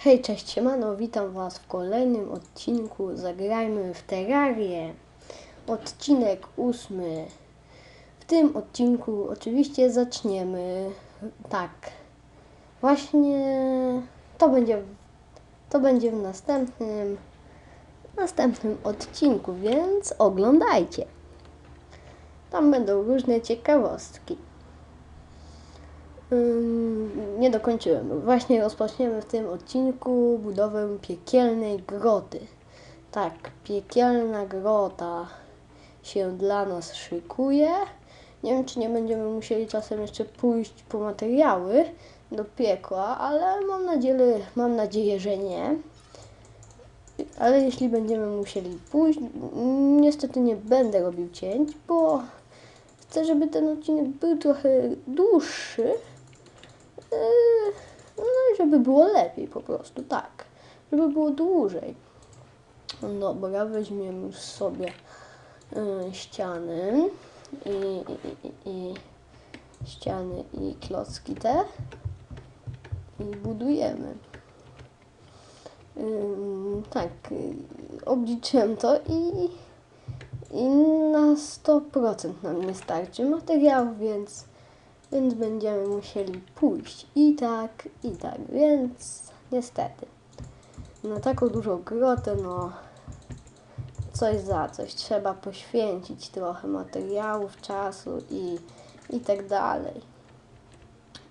Hej, cześć, siemano, witam Was w kolejnym odcinku Zagrajmy w Terrarię. Odcinek ósmy. W tym odcinku oczywiście zaczniemy tak. Właśnie to będzie, to będzie w następnym, następnym odcinku, więc oglądajcie. Tam będą różne ciekawostki. Ym, nie dokończyłem. Właśnie rozpoczniemy w tym odcinku budowę piekielnej groty. Tak, piekielna grota się dla nas szykuje. Nie wiem, czy nie będziemy musieli czasem jeszcze pójść po materiały do piekła, ale mam nadzieję, mam nadzieję, że nie. Ale jeśli będziemy musieli pójść, niestety nie będę robił cięć, bo chcę, żeby ten odcinek był trochę dłuższy. Yy, No żeby było lepiej po prostu, tak. Żeby było dłużej. Dobra, weźmiemy już sobie yy, ściany i, i, i, i ściany i klocki te i budujemy. Ym, tak, yy, obliczyłem to i, i na 100% nam nie starczy materiału, więc więc będziemy musieli pójść i tak, i tak, więc niestety. Na taką dużą grotę, no coś za coś. Trzeba poświęcić trochę materiałów, czasu i, i tak dalej.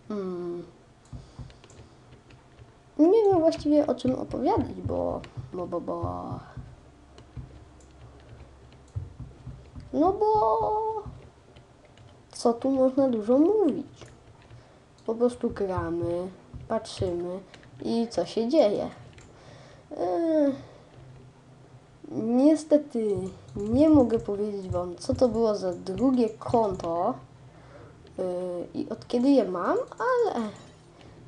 Mm. Nie wiem właściwie o czym opowiadać, bo, bo, bo, bo... No bo co tu można dużo mówić? Po prostu gramy, patrzymy i co się dzieje. Eee, niestety nie mogę powiedzieć Wam, co to było za drugie konto eee, i od kiedy je mam, ale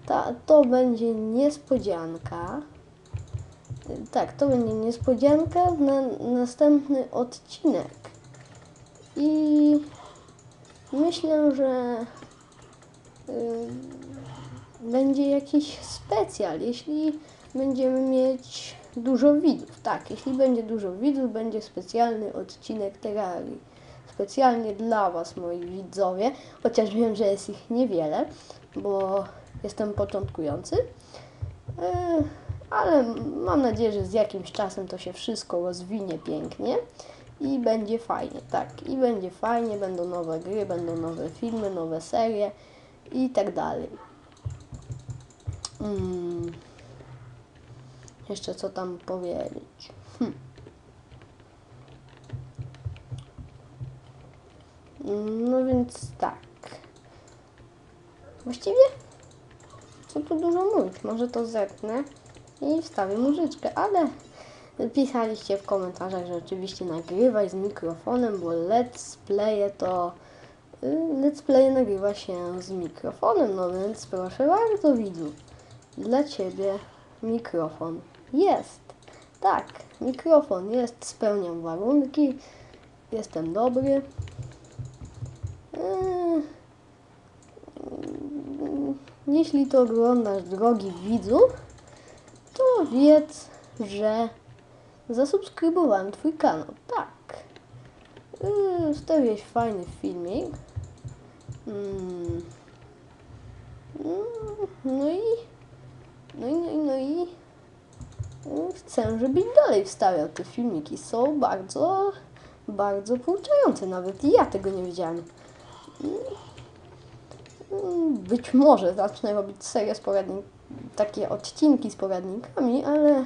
ta, to będzie niespodzianka. Eee, Tak, to będzie niespodzianka na następny odcinek. I Myślę, że y, będzie jakiś specjal, jeśli będziemy mieć dużo widzów. Tak, jeśli będzie dużo widzów, będzie specjalny odcinek Terrarii. Specjalnie dla Was, moi widzowie, chociaż wiem, że jest ich niewiele, bo jestem początkujący. Y, ale mam nadzieję, że z jakimś czasem to się wszystko rozwinie pięknie i będzie fajnie, tak, i będzie fajnie, będą nowe gry, będą nowe filmy, nowe serie i tak dalej. Mm. Jeszcze co tam powiedzieć? Hm. No więc tak. Właściwie co tu dużo mówić, może to zetnę i wstawię muzyczkę, ale Pisaliście w komentarzach, że oczywiście nagrywaj z mikrofonem, bo let's playe to y, let's playe nagrywa się z mikrofonem, no więc proszę bardzo widzów, dla Ciebie mikrofon jest. Tak, mikrofon jest, spełniam warunki, jestem dobry. Yy, jeśli to oglądasz, drogi widzu, to wiedz, że zasubskrybowałem Twój kanał. Tak. Yy, fajny filmik. Mm. Mm, No i... No i, no i, no i... Chcę, żebyś dalej wstawiał te filmiki. Są bardzo, bardzo pouczające. Nawet ja tego nie wiedziałem. Być może zacznę robić serię z poradnik, takie odcinki z poradnikami, ale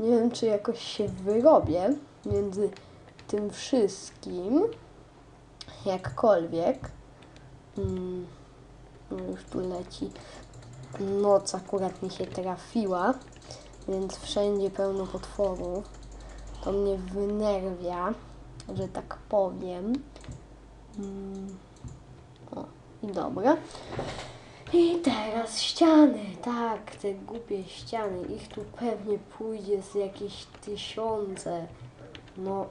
nie wiem, czy jakoś się wyrobię między tym wszystkim, jakkolwiek. Mm, no już tu leci. Noc akurat mi się trafiła, więc wszędzie pełno potworów. To mnie wynerwia, że tak powiem. Mm, o, i dobra. I teraz ściany, tak, te głupie ściany, ich tu pewnie pójdzie z jakieś tysiące. No,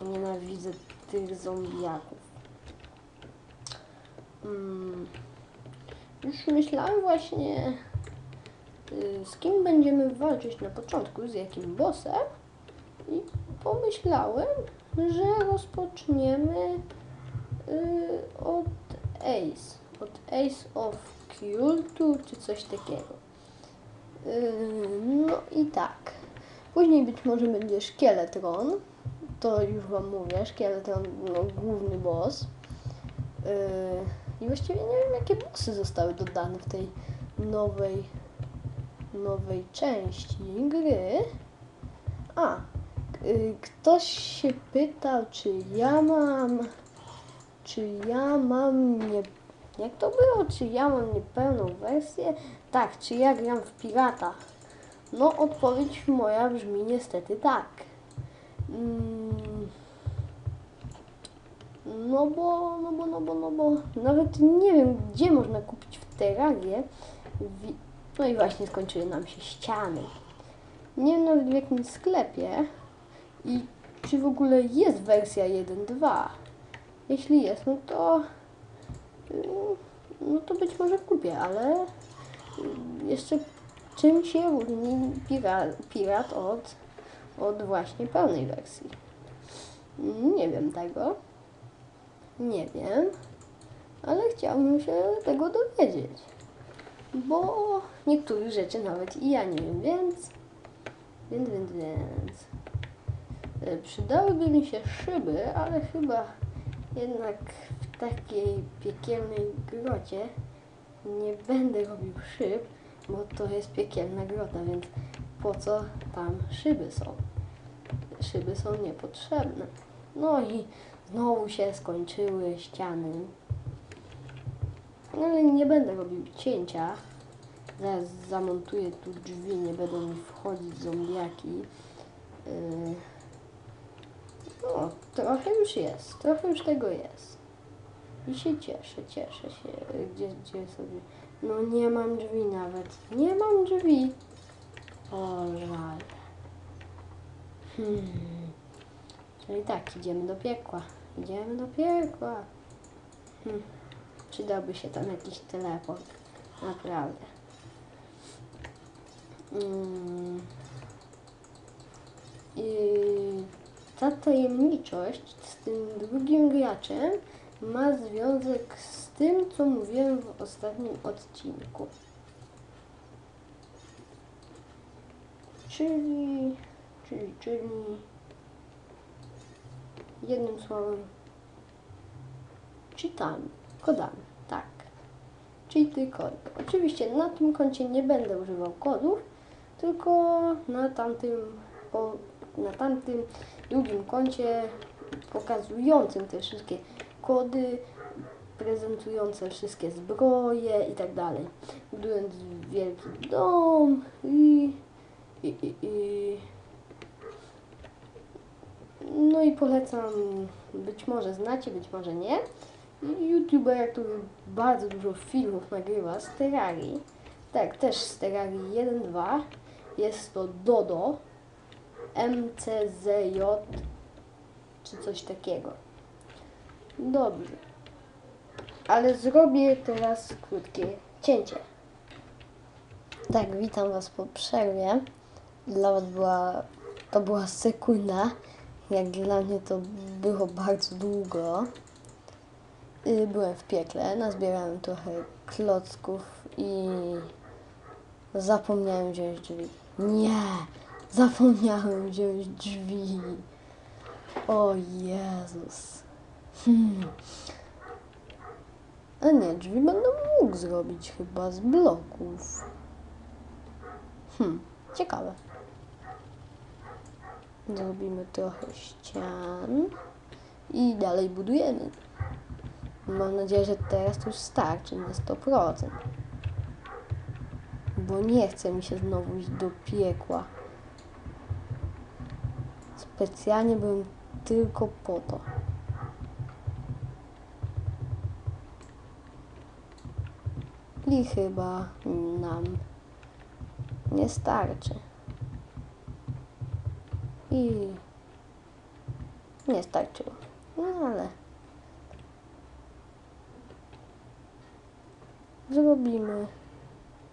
nienawidzę tych zombiaków. Mm. Już myślałem właśnie, yy, y, z kim będziemy walczyć na początku, z jakim bossem. I pomyślałem, że rozpoczniemy y, od Ace. Od Ace of Culture czy coś takiego. Y, no i tak. Później być może będzie Szkieletron. To już Wam mówię, Szkieletron, no, główny boss. Yy, I właściwie nie wiem, jakie bossy zostały dodane w tej nowej, nowej części gry. A, yy, ktoś się pytał, czy ja mam, czy ja mam nie, jak to było, czy ja mam niepełną wersję? Tak, czy ja gram w pirata? No, odpowiedź moja brzmi niestety tak. Mm, no bo, no bo, no bo, no bo, nawet nie wiem, gdzie można kupić w Terrarie. No i właśnie skończyły nam się ściany. Nie wiem nawet w jakim sklepie i czy w ogóle jest wersja 1.2. Jeśli jest, no to no to być może kupię, ale jeszcze czym się różni pirat, pirat od, od właśnie pełnej wersji? Nie wiem tego. Nie wiem, ale chciałbym się tego dowiedzieć. Bo niektórych rzeczy nawet i ja nie wiem, więc. Więc, więc, więc. E, Przydałyby mi się szyby, ale chyba jednak takiej piekielnej grocie nie będę robił szyb, bo to jest piekielna grota, więc po co tam szyby są? Szyby są niepotrzebne. No i znowu się skończyły ściany. No ale nie będę robił cięcia. Zaraz zamontuję tu drzwi, nie będą mi wchodzić zombiaki. Yy. No, trochę już jest, trochę już tego jest. I się cieszę, cieszę się. Gdzie, gdzie sobie... No nie mam drzwi nawet. Nie mam drzwi. O, żal. Hmm. Czyli tak, idziemy do piekła. Idziemy do piekła. Hmm. Przydałby się tam jakiś teleport. Naprawdę. Mm. I ta tajemniczość z tym drugim graczem ma związek z tym, co mówiłem w ostatnim odcinku. Czyli, czyli, czyli jednym słowem cheatami, kodami, tak. Cheaty, kody. Oczywiście na tym koncie nie będę używał kodów, tylko na tamtym, po, na tamtym drugim koncie pokazującym te wszystkie kody, prezentujące wszystkie zbroje i tak dalej. Budując wielki dom i, i, i, i no i polecam, być może znacie, być może nie, youtubera, który bardzo dużo filmów nagrywa z Terrarii. Tak, też z Terrarii 1.2. Jest to Dodo, MCZJ, czy coś takiego. Dobrze. Ale zrobię teraz krótkie cięcie. Tak, witam Was po przerwie. Dla Was była, to była sekunda. Jak dla mnie to było bardzo długo. Y, Byłem w piekle, nazbierałem trochę klocków i zapomniałem wziąć drzwi. Nie, zapomniałem wziąć drzwi. O Jezus. Hmm. A nie, drzwi będę mógł zrobić chyba z bloków. Hmm, ciekawe. Zrobimy trochę ścian i dalej budujemy. Mam nadzieję, że teraz to już starczy na 100%. Bo nie chce mi się znowu iść do piekła. Specjalnie byłem tylko po to. I chyba nam nie starczy. I nie starczyło. No ale zrobimy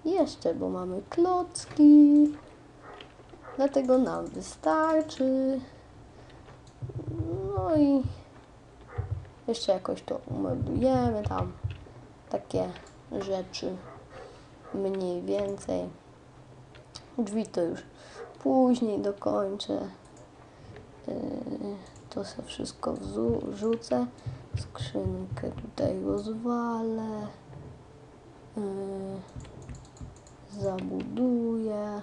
Jeszcze, bo mamy klocki. Dlatego nam wystarczy. No i jeszcze jakoś to umeblujemy tam. Takie rzeczy mniej więcej. Drzwi to już później dokończę. Yy, to sobie wszystko wrzucę. Skrzynkę tutaj rozwalę. Yy, zabuduję.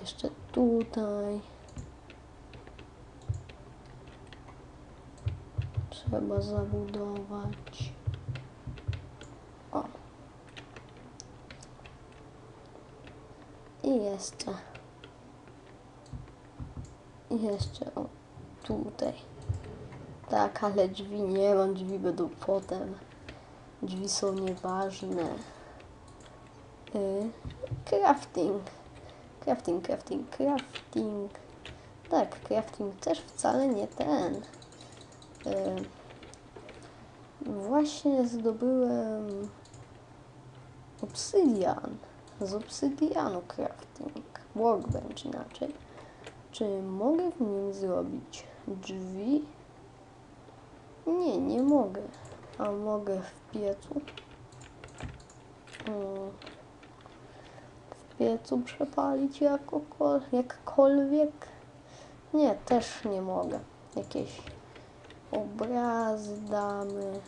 Jeszcze tutaj. Trzeba zabudować. O. I jeszcze. I jeszcze o tutaj. Tak, ale drzwi nie mam, drzwi będą potem. Drzwi są nieważne. Y, crafting. Crafting, crafting, crafting. Tak, crafting też wcale nie ten. Y, właśnie zdobyłem obsydian. Z obsydianu crafting. Workbench inaczej. Czy mogę w nim zrobić drzwi? Nie, nie mogę. A mogę w piecu? Mm. W piecu przepalić jakkolwiek? Nie, też nie mogę. Jakieś obrazy damy.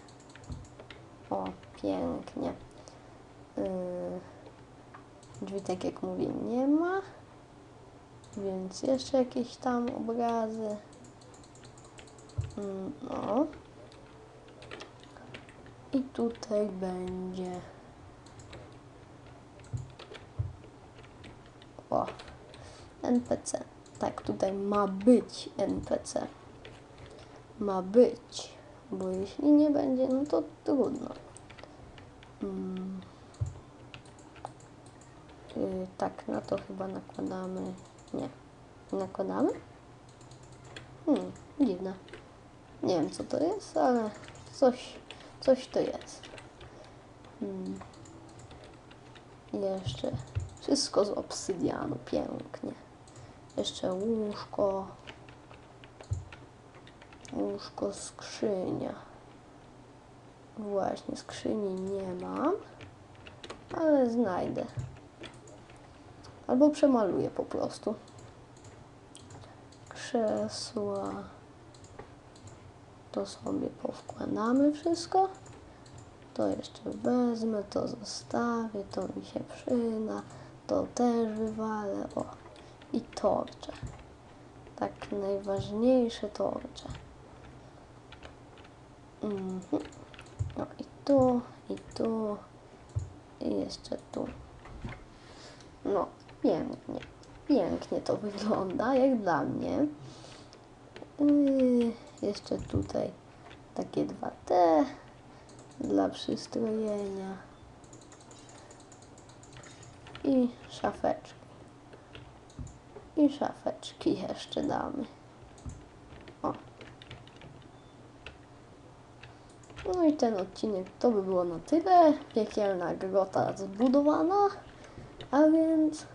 O, pięknie. Yy, drzwi, tak jak mówię, nie ma. Więc jeszcze jakieś tam obrazy. Mm, No. I tutaj będzie. O. NPC. Tak, tutaj ma być NPC. Ma być. Bo jeśli nie będzie, no to trudno. Mm. Yy, tak, na to chyba nakładamy. Nie. Nakładamy? Hmm, dziwne. Nie wiem co to jest, ale coś, coś to jest. Hmm. Jeszcze wszystko z obsydianu, pięknie. Jeszcze łóżko. Łóżko, skrzynia. Właśnie, skrzyni nie mam, ale znajdę. Albo przemaluję po prostu. Krzesła. To sobie powkładamy wszystko. To jeszcze wezmę, to zostawię, to mi się przyda. To też wywalę. O. I torcze. Tak najważniejsze torcze. Mhm. No i tu, i tu, i jeszcze tu. No, pięknie. Pięknie to wygląda, jak dla mnie. Yy, jeszcze tutaj takie dwa T dla przystrojenia. I szafeczki. I szafeczki jeszcze damy. No i ten odcinek to by było na tyle. Piekielna grota zbudowana. A więc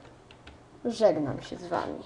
żegnam się z Wami.